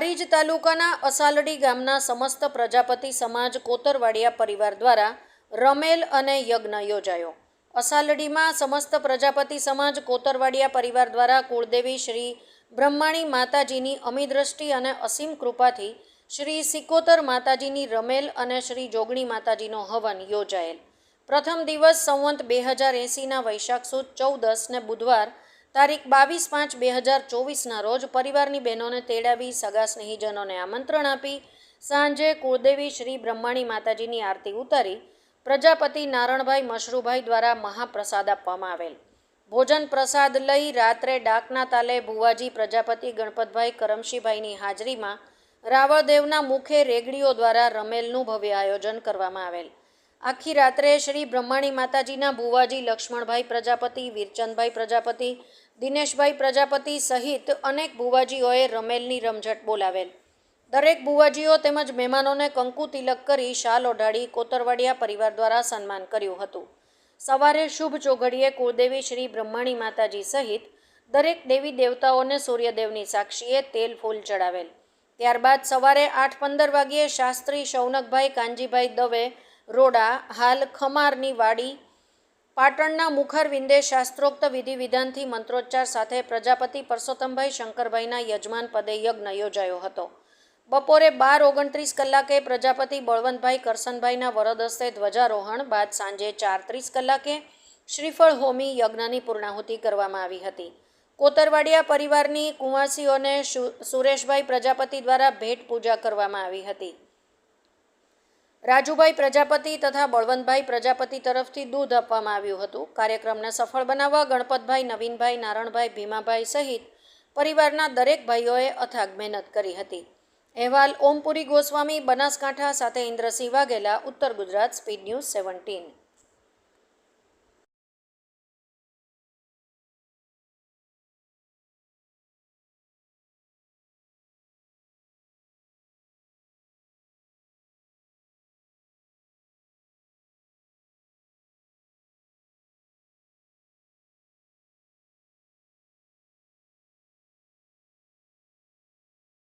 હારીજ તાલુકાના અસાલડી ગામના સમસ્ત પ્રજાપતિ સમાજ કોતરવાડિયા પરિવાર દ્વારા રમેલ અને યજ્ઞ યોજાયો. અસાલડીમાં સમસ્ત પ્રજાપતિ સમાજ કોતરવાડિયા પરિવાર દ્વારા કુળદેવી શ્રી બ્રહ્માણી માતાજીની અમિદ્રષ્ટિ અને અસીમ કૃપાથી શ્રી સિકોતર માતાજીની રમેલ અને શ્રી જોગણી માતાજીનો હવન યોજાયેલ. પ્રથમ દિવસ સંવંત બે હજાર એંસીના વૈશાખ સુદ ચૌદસને બુધવાર તારીખ બાવીસ પાંચ બે હજાર ચોવીસના રોજ પરિવારની બહેનોને તેડાવી સગા સ્નેહીજનોને આમંત્રણ આપી સાંજે કુળદેવી શ્રી બ્રહ્માણી માતાજીની આરતી ઉતારી પ્રજાપતિ નારણભાઈ મશરૂભાઈ દ્વારા મહાપ્રસાદ આપવામાં આવેલ. ભોજન પ્રસાદ લઈ રાત્રે ડાકના તાલે ભુવાજી પ્રજાપતિ ગણપતભાઈ કરમશીભાઈની હાજરીમાં રાવળદેવના મુખે રેગડીઓ દ્વારા રમેલનું ભવ્ય આયોજન કરવામાં આવેલ. આખી રાત્રે શ્રી બ્રહ્માણી માતાજીના ભુવાજી લક્ષ્મણભાઈ પ્રજાપતિ, વીરચંદભાઈ પ્રજાપતિ, દિનેશભાઈ પ્રજાપતિ સહિત અનેક ભુવાજીઓએ રમેલની રમઝટ બોલાવેલ. દરેક ભુવાજીઓ તેમજ મહેમાનોને કંકુ તિલક કરી શાલ ઓઢાડી કોતરવાડિયા પરિવાર દ્વારા સન્માન કર્યું હતું. સવારે શુભ ચોઘડીએ કુળદેવી શ્રી બ્રહ્માણી માતાજી સહિત દરેક દેવી દેવતાઓને સૂર્યદેવની સાક્ષીએ તેલ ફૂલ ચડાવેલ. ત્યારબાદ સવારે આઠ પંદર વાગ્યે શાસ્ત્રી શૌનકભાઈ કાનજીભાઈ દવે રોડા હાલ ખમારની વાડી, પાટણના મુખરવિંદે શાસ્ત્રોક્ત વિધિ વિધાનથી મંત્રોચ્ચાર સાથે પ્રજાપતિ પરસોત્તમભાઈ શંકરભાઈના યજમાન પદે યજ્ઞ યોજાયો હતો. બપોરે બાર ઓગણત્રીસ કલાકે પ્રજાપતિ બળવંતભાઈ કરસનભાઈના વરદ ધ્વજારોહણ, બાદ સાંજે ચાર ત્રીસ કલાકે શ્રીફળ હોમી યજ્ઞની પૂર્ણાહુતિ કરવામાં આવી હતી. કોતરવાડિયા પરિવારની કુંવાસીઓને સુરેશભાઈ પ્રજાપતિ દ્વારા ભેટ પૂજા કરવામાં આવી હતી. રાજુભાઈ પ્રજાપતિ તથા બળવંતભાઈ પ્રજાપતિ તરફથી દૂધ આપવામાં આવ્યું હતું. કાર્યક્રમને સફળ બનાવવા ગણપતભાઈ, નવીનભાઈ, નારણભાઈ, ભીમાભાઈ સહિત પરિવારના દરેક ભાઈઓએ અથાગ મહેનત કરી હતી. અહેવાલ ઓમપુરી ગોસ્વામી, બનાસકાંઠા સાથે ઇન્દ્રસિંહ વાઘેલા, ઉત્તર ગુજરાત, સ્પીડ ન્યૂઝ સેવન્ટીન.